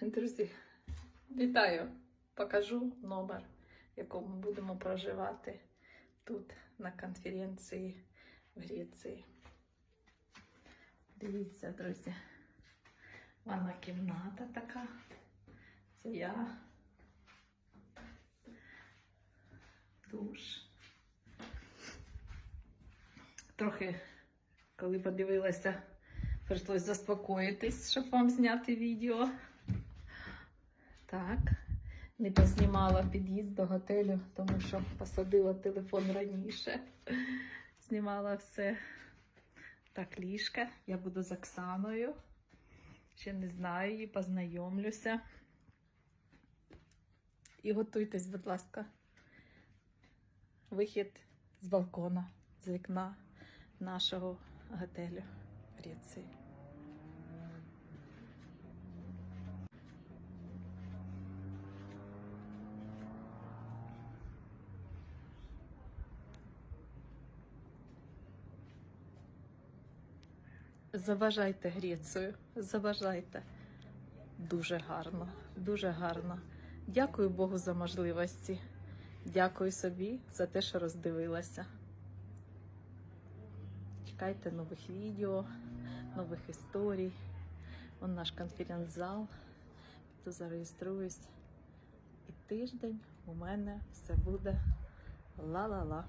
Друзі, вітаю! Покажу номер, в якому будемо проживати тут на конференції в Греції. Дивіться, друзі. Ванна кімната така. Це я. Душ. Трохи, коли подивилася, прийшлось заспокоїтись, щоб вам зняти відео. Так, не познімала під'їзд до готелю, тому що посадила телефон раніше. Знімала все. Так, ліжка. Я буду з Оксаною. Ще не знаю її, познайомлюся. І готуйтесь, будь ласка. Вихід з балкона, з вікна нашого готелю в Греції. Заважайте Грецію, заважайте. Дуже гарно, дуже гарно. Дякую Богу за можливості. Дякую собі за те, що роздивилася. Чекайте нових відео, нових історій. Вон наш конференц-зал. Піду зареєструюсь. І тиждень у мене все буде ла-ла-ла.